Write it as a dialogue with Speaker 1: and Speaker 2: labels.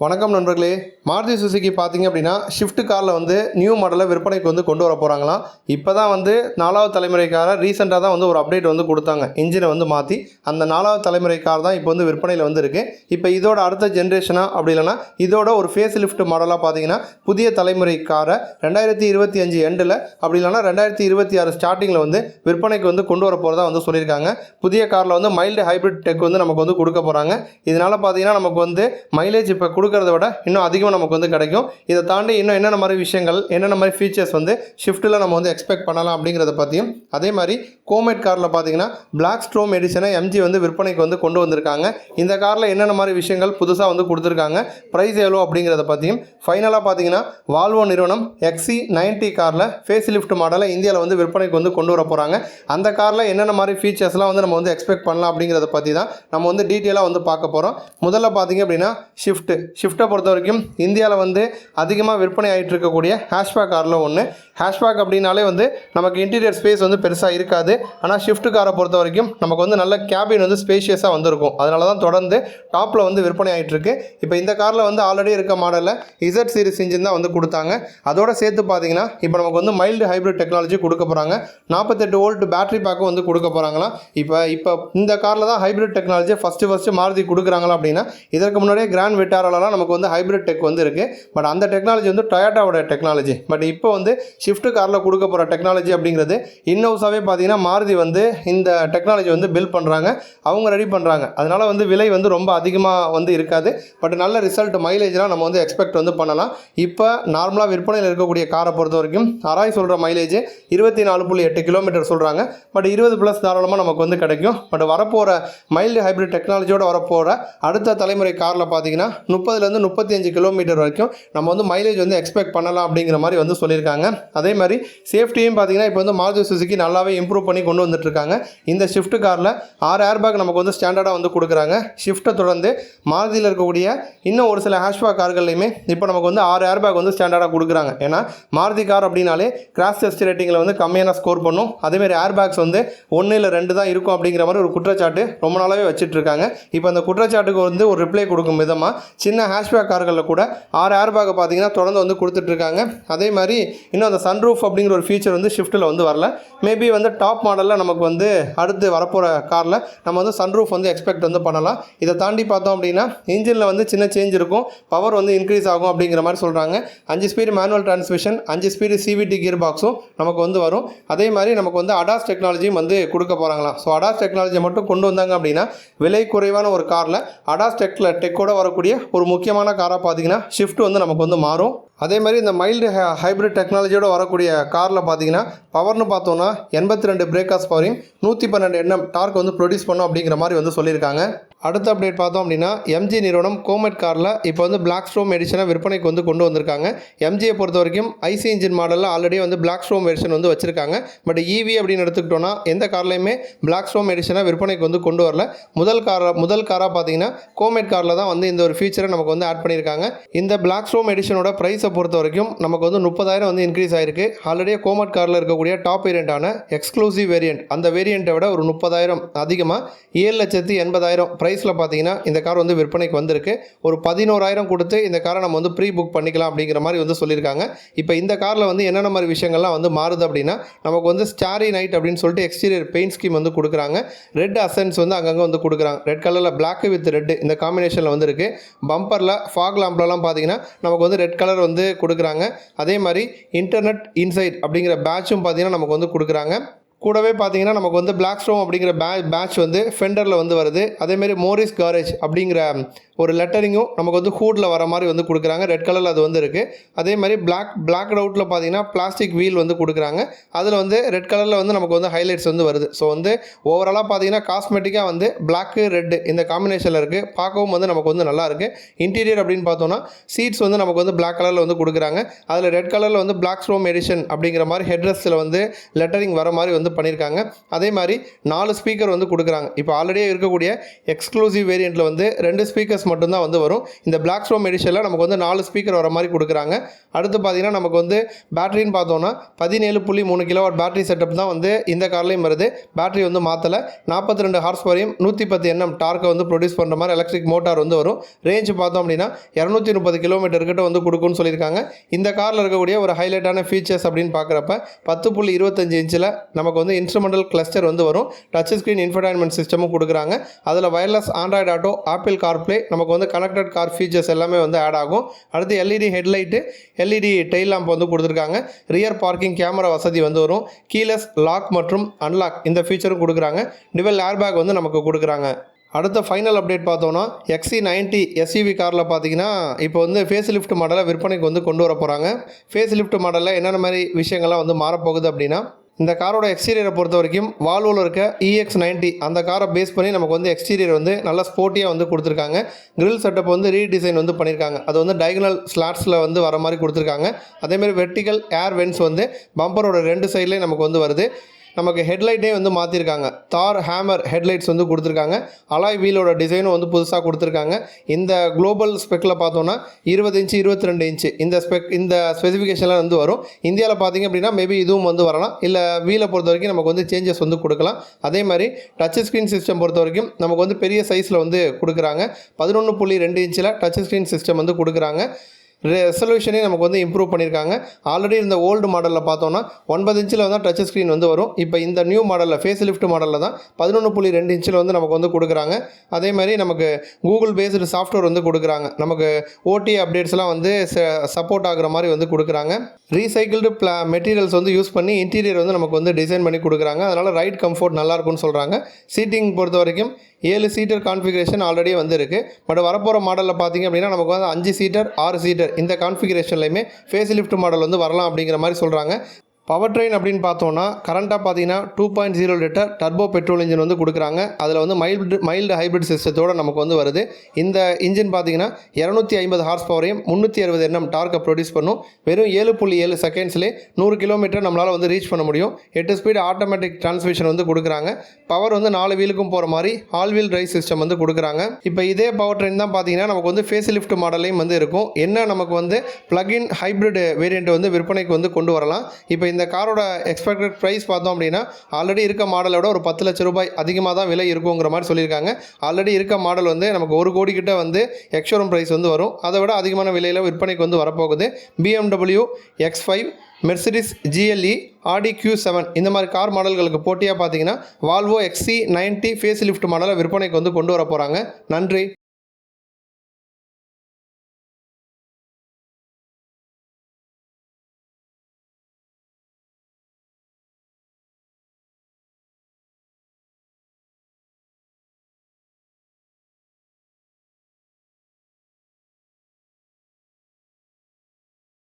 Speaker 1: வணக்கம் நண்பர்களே. மாருதி சுசுகி பார்த்தீங்க அப்படின்னா ஷிஃப்ட் காரில் வந்து நியூ மாடலை விற்பனைக்கு வந்து கொண்டு வர போகிறாங்களாம் இப்போ தான் வந்து நாலாவது தலைமுறை காரை ரீசெண்டாக தான் வந்து ஒரு அப்டேட் வந்து கொடுத்தாங்க. இன்ஜினை வந்து மாற்றி அந்த நாலாவது தலைமுறை கார் தான் இப்போ வந்து விற்பனையில் வந்து இருக்குது இப்போ இதோட அடுத்த ஜென்ரேஷனாக அப்படி இல்லைன்னா இதோட ஒரு ஃபேஸ் லிஃப்ட் மாடலாக பார்த்தீங்கன்னா புதிய தலைமுறை காரை ரெண்டாயிரத்தி இருபத்தி அஞ்சு எண்டில் அப்படி இல்லைன்னா ரெண்டாயிரத்தி இருபத்தி ஆறு ஸ்டார்டிங்கில் வந்து விற்பனைக்கு வந்து கொண்டு வர போகிறதா வந்து சொல்லியிருக்காங்க. புதிய காரில் வந்து மைல்டு ஹைப்ரிட் டெக் வந்து நமக்கு வந்து கொடுக்க போகிறாங்க இதனால் பார்த்தீங்கன்னா நமக்கு வந்து மைலேஜ் இப்போ கொடுக்கறத விட இன்னும் அதிகமாக நமக்கு வந்து கிடைக்கும். இதை தாண்டி இன்னும் என்னென்ன மாதிரி விஷயங்கள் என்னென்ன மாதிரி ஃபீச்சர்ஸ் வந்து ஷிஃப்ட்டில் நம்ம வந்து எக்ஸ்பெக்ட் பண்ணலாம் அப்படிங்கிறத பற்றியும் அதே மாதிரி கோமெட் காரில் பார்த்தீங்கன்னா பிளாக் ஸ்ட்ரோம் எடிஷனை எம்ஜி வந்து விற்பனைக்கு வந்து கொண்டு வந்திருக்காங்க. இந்த காரில் என்னென்ன மாதிரி விஷயங்கள் புதுசாக வந்து கொடுத்துருக்காங்க ப்ரைஸ் எவ்வளோ அப்படிங்கிறத பற்றியும் ஃபைனலாக பார்த்தீங்கன்னா வால்வோ நிறுவனம் எக்ஸி நைன்டி காரில் ஃபேஸ் லிஃப்ட் மாடலை இந்தியாவில் வந்து விற்பனைக்கு வந்து கொண்டு வர போகிறாங்க அந்த காரில் என்னென்ன மாதிரி ஃபீச்சர்ஸ்லாம் வந்து நம்ம வந்து எக்ஸ்பெக்ட் பண்ணலாம் அப்படிங்கிறத பற்றி தான் நம்ம வந்து டீட்டெயிலாக வந்து பார்க்க போகிறோம் முதல்ல பார்த்தீங்க அப்படின்னா ஷிஃப்ட்டு ஷிஃப்ட்டை பொறுத்த வரைக்கும் இந்தியாவில் வந்து அதிகமாக விற்பனை ஆகிட்டு இருக்கக்கூடிய ஹேஷ்பேக் காரில் ஒன்று ஹேஷ்பேக் அப்படின்னாலே வந்து நமக்கு இன்டீரியர் ஸ்பேஸ் வந்து பெருசாக இருக்காது. ஆனால் ஷிஃப்ட் காரை பொறுத்த வரைக்கும் நமக்கு வந்து நல்ல கேபின் வந்து ஸ்பேஷியஸாக வந்திருக்கும். அதனால தான் தொடர்ந்து டாப்பில் வந்து விற்பனை ஆகிட்டு இருக்கு இப்போ இந்த காரில் வந்து ஆல்ரெடி இருக்க மாடலில் இசட் சீரிஸ் இன்ஜின் தான் வந்து கொடுத்தாங்க. அதோட சேர்த்து பார்த்தீங்கன்னா இப்போ நமக்கு வந்து மைல்டு ஹைப்ரிட் டெக்னாலஜி கொடுக்க போகிறாங்க நாற்பத்தெட்டு வோல்ட் பேட்டரி பேக்கும் வந்து கொடுக்க போகிறாங்களா இப்போ இப்போ இந்த காரில் தான் hybrid technology first first Maruti கொடுக்குறாங்களா அப்படின்னா இதற்கு முன்னாடியே கிராண்ட் விட்டாரெல்லாம் நமக்கு வந்து ஹைப்ரிட் டெக் வந்து இருக்குது பட் அந்த டெக்னாலஜி வந்து டொயாட்டாவோட டெக்னாலஜி பட் இப்போ வந்து ஷிஃப்ட் காரில் கொடுக்க போகிற டெக்னாலஜி அப்படிங்கிறது இன்னவுஸாகவே பார்த்தீங்கன்னா மாருதி வந்து இந்த டெக்னாலஜி வந்து பில்ட் பண்ணுறாங்க அவங்க ரெடி பண்ணுறாங்க அதனால் வந்து விலை வந்து ரொம்ப அதிகமாக வந்து இருக்காது. பட் நல்ல ரிசல்ட் மைலேஜ்லாம் நம்ம வந்து எக்ஸ்பெக்ட் வந்து பண்ணலாம். இப்போ நார்மலாக விற்பனையில் இருக்கக்கூடிய காரை பொறுத்த வரைக்கும் அராய் சொல்கிற மைலேஜ் இருபத்தி நாலு புள்ளி எட்டு கிலோமீட்டர் சொல்கிறாங்க பட் இருபது ப்ளஸ் தாராளமாக நமக்கு வந்து கிடைக்கும். பட் வரப்போகிற மைல்டு ஹைப்ரிட் டெக்னாலஜியோட வரப்போகிற அடுத்த தலைமுறை காரில் பார்த்தீங்கன்னா முப்பது முப்பதுலேருந்து முப்பத்தி அஞ்சு கிலோமீட்டர் வரைக்கும் நம்ம வந்து மைலேஜ் வந்து எக்ஸ்பெக்ட் பண்ணலாம் அப்படிங்கிற மாதிரி வந்து சொல்லியிருக்காங்க. அதே மாதிரி சேஃப்டியும் பார்த்தீங்கன்னா இப்போ வந்து மாருதி சுசுகி நல்லாவே இம்ப்ரூவ் பண்ணி கொண்டு வந்துட்டுருக்காங்க. இந்த ஷிஃப்ட் காரில் ஆறு ஏர்பேக் நமக்கு வந்து ஸ்டாண்டர்டாக வந்து கொடுக்குறாங்க. ஷிஃப்ட்டை தொடர்ந்து மாருதியில் இருக்கக்கூடிய இன்னும் ஒரு சில ஹேஷ்பேக் கார்கள்லையுமே இப்போ நமக்கு வந்து ஆறு ஏர்பேக் வந்து ஸ்டாண்டர்டாக கொடுக்குறாங்க. ஏன்னா மாருதி கார் அப்படின்னாலே கிராஸ் டெஸ்ட் ரேட்டிங்கில் வந்து கம்மியான ஸ்கோர் பண்ணும். அதேமாதிரி ஏர்பேக்ஸ் வந்து ஒன்று இல்லை ரெண்டு தான் இருக்கும் அப்படிங்கிற மாதிரி ஒரு குற்றச்சாட்டு ரொம்ப நாளாகவே வச்சுட்டு இருக்காங்க இப்போ அந்த குற்றச்சாட்டுக்கு வந்து ஒரு ரிப்ளை கொடுக்கும் விதமாக சின்ன ஹேஷ்பேக் கார்களில் கூட ஆறு ஏர்பேக்கை பார்த்தீங்கன்னா தொடர்ந்து வந்து கொடுத்துட்ருக்காங்க. அதே மாதிரி இன்னும் அந்த சன்ரூஃப் அப்படிங்கிற ஒரு ஃபீச்சர் வந்து ஷிஃப்ட்டில் வந்து வரல. மேபி வந்து டாப் மாடலில் நமக்கு வந்து அடுத்து வரப்போகிற காரில் நம்ம வந்து சன்ரூஃப் வந்து எக்ஸ்பெக்ட் வந்து பண்ணலாம். இதை தாண்டி பார்த்தோம் அப்படின்னா இன்ஜினில் வந்து சின்ன சேஞ்ச் இருக்கும். பவர் வந்து இன்க்ரீஸ் ஆகும் அப்படிங்கிற மாதிரி சொல்கிறாங்க அஞ்சு ஸ்பீடு மேனுவல் டிரான்ஸ்மிஷன் அஞ்சு ஸ்பீடு சிவிடி கியர் பாக்ஸும் நமக்கு வந்து வரும். அதே மாதிரி நமக்கு வந்து அடாஸ் டெக்னாலஜியும் வந்து கொடுக்க போகிறாங்களாம் ஸோ அடாஸ் டெக்னாலஜியை மட்டும் கொண்டு வந்தாங்க அப்படின்னா விலை குறைவான ஒரு காரில் அடாஸ் டெக்கில் டெக்கோட வரக்கூடிய ஒரு முக்கியமான காராக பார்த்தீங்கன்னா ஷிஃப்ட் வந்து நமக்கு வந்து மாறும். அதே மாதிரி இந்த மைல்டு ஹைப்ரிட் டெக்னாலஜியோட வரக்கூடிய காரில் பார்த்தீங்கன்னா பவர்னு பார்த்தோன்னா எண்பத்தி ரெண்டு பிரேக்காஸ் பவரையும் நூற்றி பன்னெண்டு எண்ணம் டார்க் வந்து ப்ரொடியூஸ் பண்ணும் அப்படிங்கிற மாதிரி வந்து சொல்லியிருக்காங்க. அடுத்த அப்டேட் பார்த்தோம் அப்படின்னா எம்ஜி நிறுவனம் கோமெட் காரில் இப்போ வந்து பிளாக் ஸ்ட்ரோம் எடிஷனை விற்பனைக்கு வந்து கொண்டு வந்திருக்காங்க. எம்ஜியை பொறுத்த வரைக்கும் ஐசி இன்ஜின் மாடலில் ஆல்ரெடி வந்து பிளாக் ஸ்ட்ரோம் வெர்ஷன் வந்து வச்சிருக்காங்க. பட் ஈவி அப்படின்னு எடுத்துக்கிட்டோன்னா எந்த கார்லையுமே பிளாக் ஸ்ட்ரோம் எடிஷனை விற்பனைக்கு வந்து கொண்டு வரல. முதல் கார முதல் காராக பார்த்தீங்கன்னா கோமெட் காரில் தான் வந்து இந்த ஒரு ஃபீச்சரை நமக்கு வந்து ஆட் பண்ணியிருக்காங்க. இந்த பிளாக் ஸ்ட்ரோம் எடிஷனோட ப்ரைஸை பொறுத்த வரைக்கும் நமக்கு வந்து முப்பதாயிரம் வந்து இன்க்ரீஸ் ஆயிருக்கு. ஆல்ரெடி கோமெட் காரில் இருக்கக்கூடிய டாப் வேரியண்டான எக்ஸ்க்ளூசிவ் வேரியண்ட் அந்த வேரியண்ட்டை விட ஒரு முப்பதாயிரம் அதிகமாக ஏழு லட்சத்தி எண்பதாயிரம் ப்ரைஸ் ப்ரைஸில் பார்த்தீங்கன்னா இந்த கார் வந்து விற்பனைக்கு வந்திருக்கு. ஒரு பதினோராயிரம் கொடுத்து இந்த காரை நம்ம வந்து ப்ரீ புக் பண்ணிக்கலாம் அப்படிங்கிற மாதிரி வந்து சொல்லியிருக்காங்க. இப்போ இந்த காரில் வந்து என்னென்ன மாதிரி விஷயங்கள்லாம் வந்து மாறுது அப்படின்னா நமக்கு வந்து ஸ்டாரி நைட் அப்படின்னு சொல்லிட்டு எக்ஸ்டீரியர் பெயிண்ட் ஸ்கீம் வந்து கொடுக்குறாங்க. ரெட் அசன்ஸ் வந்து அங்கங்கே வந்து கொடுக்குறாங்க. ரெட் கலரில் பிளாக் வித் ரெட் இந்த காம்பினேஷனில் வந்து இருக்குது பம்பரில் ஃபாக் லாம்ப்லலாம் பார்த்தீங்கன்னா நமக்கு வந்து ரெட் கலர் வந்து கொடுக்குறாங்க. அதே மாதிரி இன்டர்நெட் இன்சைட் அப்படிங்கிற பேட்சும் பார்த்தீங்கன்னா நமக்கு வந்து கொடுக்குறாங்க. கூடவே பார்த்தீங்கன்னா நமக்கு வந்து பிளாக் ஸ்டோம் அப்படிங்கிற பே பேட்ச் வந்து ஃபெண்டரில் வந்து வருது. அதேமாரி மோரிஸ் காரேஜ் அப்படிங்கிற ஒரு லெட்டரிங்கும் நமக்கு வந்து ஹூடில் வர மாதிரி வந்து கொடுக்குறாங்க. ரெட் கலரில் அது வந்து இருக்குது அதே மாதிரி பிளாக் பிளாக் அவுட்டில் பார்த்தீங்கன்னா பிளாஸ்டிக் வீல் வந்து கொடுக்குறாங்க. அதில் வந்து ரெட் கலரில் வந்து நமக்கு வந்து ஹைலைட்ஸ் வந்து வருது. ஸோ வந்து ஓவராலாக பார்த்தீங்கன்னா காஸ்மெட்டிக்காக வந்து பிளாக்கு ரெட்டு இந்த காம்பினேஷனில் இருக்குது பார்க்கவும் வந்து நமக்கு வந்து நல்லா இருக்குது இன்டீரியர் அப்படின்னு பார்த்தோன்னா சீட்ஸ் வந்து நமக்கு வந்து பிளாக் கலரில் வந்து கொடுக்குறாங்க. அதில் ரெட் கலரில் வந்து பிளாக் ஸ்ட்ரோம் எடிஷன் அப்படிங்கிற மாதிரி ஹெட்ரஸில் வந்து லெட்டரிங் வர மாதிரி வந்து பண்ணியிருக்காங்க. அதே மாதிரி நாலு ஸ்பீக்கர் வந்து கொடுக்குறாங்க. இப்போ ஆல்ரெடியே இருக்கக்கூடிய எக்ஸ்க்ளூசிவ் வேரியண்ட்டில் வந்து ரெண்டு ஸ்பீக்கர்ஸ் ஸ்பீக்கர்ஸ் மட்டும்தான் வந்து வரும். இந்த பிளாக் ஸ்டோம் எடிஷனில் நமக்கு வந்து நாலு ஸ்பீக்கர் வர மாதிரி கொடுக்குறாங்க. அடுத்து பார்த்தீங்கன்னா நமக்கு வந்து பேட்டரின்னு பார்த்தோன்னா பதினேழு புள்ளி மூணு கிலோவாட் பேட்டரி செட்டப் தான் வந்து இந்த கார்லேயும் வருது. பேட்டரி வந்து மாற்றலை நாற்பத்தி ரெண்டு ஹார்ஸ் பவரையும் நூற்றி பத்து எண்ணம் டார்க்கை வந்து ப்ரொடியூஸ் பண்ணுற மாதிரி எலக்ட்ரிக் மோட்டார் வந்து வரும். ரேஞ்ச் பார்த்தோம் அப்படின்னா இரநூத்தி முப்பது கிலோமீட்டர்கிட்ட வந்து கொடுக்கும்னு சொல்லியிருக்காங்க. இந்த காரில் இருக்கக்கூடிய ஒரு ஹைலைட்டான ஃபீச்சர்ஸ் அப்படின்னு பார்க்குறப்ப பத்து புள்ளி இருபத்தஞ்சு இன்ச்சில் நமக்கு வந்து இன்ஸ்ட்ருமெண்டல் கிளஸ்டர் வந்து வரும். டச் ஸ்க்ரீன் இன்ஃபர்டைன்மெண்ட் சிஸ்டமும் கொடுக்குறாங்க. அதில் wireless Android Auto Apple CarPlay நமக்கு வந்து கனெக்டட் கார் ஃபீச்சர்ஸ் எல்லாமே வந்து ஆட் ஆகும். அடுத்து LED headlight LED tail lamp வந்து கொடுத்துருக்காங்க. ரியர் பார்க்கிங் கேமரா வசதி வந்து வரும். கீலெஸ் லாக் மற்றும் அன்லாக் இந்த ஃபீச்சரும் கொடுக்குறாங்க. டிவல் ஏர்பேக் வந்து நமக்கு கொடுக்குறாங்க. அடுத்த ஃபைனல் அப்டேட் பார்த்தோன்னா எக்ஸி நைன்ட்டி எஸ்யூவி காரில் பார்த்தீங்கன்னா இப்போ வந்து ஃபேஸ் லிஃப்ட் மாடலை விற்பனைக்கு வந்து கொண்டு வர போகிறாங்க ஃபேஸ் லிஃப்ட் மாடலில் என்னென்ன மாதிரி விஷயங்கள்லாம் வந்து மாறப்போகுது அப்படின்னா இந்த காரோட எக்ஸ்டீரியரை பொறுத்த வரைக்கும் வால்வோவில் இருக்க இஎக்ஸ் நைன்ட்டி அந்த காரை பேஸ் பண்ணி நமக்கு வந்து எக்ஸ்டீரியர் வந்து நல்லா ஸ்போர்ட்டியாக வந்து கொடுத்துருக்காங்க. கிரில் செட்டப் வந்து ரீடிசைன் வந்து பண்ணியிருக்காங்க. அது வந்து டைகனல் ஸ்லாட்ஸில் வந்து வர மாதிரி கொடுத்துருக்காங்க. அதேமாதிரி வெர்டிக்கல் ஏர் வென்ஸ் வந்து பம்பரோட ரெண்டு சைட்லேயும் நமக்கு வந்து வருது. நமக்கு ஹெட்லைட்டே வந்து மாற்றிருக்காங்க தார் ஹேமர் ஹெட்லைட்ஸ் வந்து கொடுத்துருக்காங்க. அலாய் வீலோட டிசைனும் வந்து புதுசாக கொடுத்துருக்காங்க. இந்த குளோபல் ஸ்பெக்கில் பார்த்தோன்னா இருபது இன்ச்சு இருபத்தி ரெண்டு இன்ச்சு இந்த ஸ்பெக் இந்த ஸ்பெசிஃபிகேஷன்லாம் வந்து வரும். இந்தியாவில் பார்த்தீங்க அப்படின்னா மேபி இதுவும் வந்து வரலாம். இல்லை வீலை பொறுத்த வரைக்கும் நமக்கு வந்து சேஞ்சஸ் வந்து கொடுக்கலாம். அதே மாதிரி டச் ஸ்க்ரீன் சிஸ்டம் பொறுத்த வரைக்கும் நமக்கு வந்து பெரிய சைஸில் வந்து கொடுக்குறாங்க. பதினொன்று புள்ளி ரெண்டு இன்ச்சில் டச் ஸ்க்ரீன் சிஸ்டம் வந்து கொடுக்குறாங்க. ரெசல்யூஷனே நமக்கு வந்து இம்ப்ரூவ் பண்ணியிருக்காங்க. ஆல்ரெடி இந்த ஓல்டு மாடலில் பார்த்தோன்னா ஒன்பது இன்ச்சில் வந்து டச் ஸ்க்ரீன் வந்து வரும். இப்போ இந்த நியூ மாடலில் ஃபேஸ் லிஃப்ட் மாடலில் தான் பதினொன்று புள்ளி ரெண்டு இன்ச்சில் வந்து நமக்கு வந்து கொடுக்குறாங்க. அதே மாதிரி நமக்கு கூகுள் பேஸ்டு சாஃப்ட்வேர் வந்து கொடுக்குறாங்க. நமக்கு ஓடி அப்டேட்ஸ்லாம் வந்து சப்போர்ட் ஆகுற மாதிரி வந்து கொடுக்குறாங்க. ரீசைக்கிள்டு பிளா மெட்டீரியல்ஸ் வந்து யூஸ் பண்ணி இன்டீரியர் வந்து நமக்கு வந்து டிசைன் பண்ணி கொடுக்குறாங்க. அதனால் ரைட் கம்ஃபர்ட் நல்லாயிருக்கும்னு சொல்கிறாங்க சீட்டிங் பொறுத்த வரைக்கும் ஏழு சீட்டர் கான்ஃபிகரேஷன் ஆல்ரெடி வந்துருக்கு. பட் வரப்போகிற மாடலில் பார்த்தீங்க அப்படின்னா நமக்கு வந்து அஞ்சு சீட்டர் ஆறு சீட்டர் இந்த கான்ஃபிகரேஷன்லையுமே ஃபேஸ் லிஃப்ட் மாடல் வந்து வரலாம் அப்படிங்கிற மாதிரி சொல்கிறாங்க பவர் ட்ரெயின் அப்படின்னு பார்த்தோன்னா கரண்ட்டாக பார்த்தீங்கன்னா two point zero litre turbo petrol engine வந்து கொடுக்குறாங்க. அதில் வந்து மைல்டு மைல்டு ஹைப்ரிட் சிஸ்டத்தோடு நமக்கு வந்து வருது. இந்த இன்ஜின் பார்த்தீங்கன்னா இரநூத்தி ஐம்பது ஹார்ஸ் பவரையும் முந்நூற்றி அறுபது எண்ணம் டார்க்கை ப்ரொடியூஸ் பண்ணும். வெறும் ஏழு புள்ளி ஏழு செகண்ட்ஸ்லேயே நூறு கிலோமீட்டர் நம்மளால் வந்து ரீச் பண்ண முடியும். எட்டு ஸ்பீடு ஆட்டோமேட்டிக் டிரான்ஸ்மிஷன் வந்து கொடுக்குறாங்க. பவர் வந்து நாலு வீலுக்கும் போகிற மாதிரி ஆல் வீல் ரைஸ் சிஸ்டம் வந்து கொடுக்குறாங்க. இப்போ இதே பவர் ட்ரெயின் தான் பார்த்தீங்கன்னா நமக்கு வந்து ஃபேஸ் லிஃப்ட் மாடலையும் வந்து இருக்கும். என்ன நமக்கு வந்து ப்ளக்இன் ஹைப்ரிட் வேரியண்ட் வந்து விற்பனைக்கு வந்து கொண்டு வரலாம். இப்போ இந்த காரோட எக்ஸ்பெக்டட் ப்ரைஸ் பார்த்தோம் அப்படின்னா ஆல்ரெடி இருக்க மாடலோட ஒரு பத்து லட்ச ரூபாய் அதிகமாக தான் விலை இருக்குங்கிற மாதிரி சொல்லியிருக்காங்க. ஆல்ரெடி இருக்க மாடல் வந்து நமக்கு ஒரு கோடி கிட்ட வந்து எக்ஷோரூம் ப்ரைஸ் வந்து வரும். அதை விட அதிகமான விலையில் விற்பனைக்கு வந்து வரப்போகுது. BMW X five Mercedes GLE Audi Q seven இந்த மாதிரி கார் மாடல்களுக்கு போட்டியாக பார்த்தீங்கன்னா Volvo XC ninety face lift மாடலை விற்பனைக்கு வந்து கொண்டு வர போகிறாங்க நன்றி.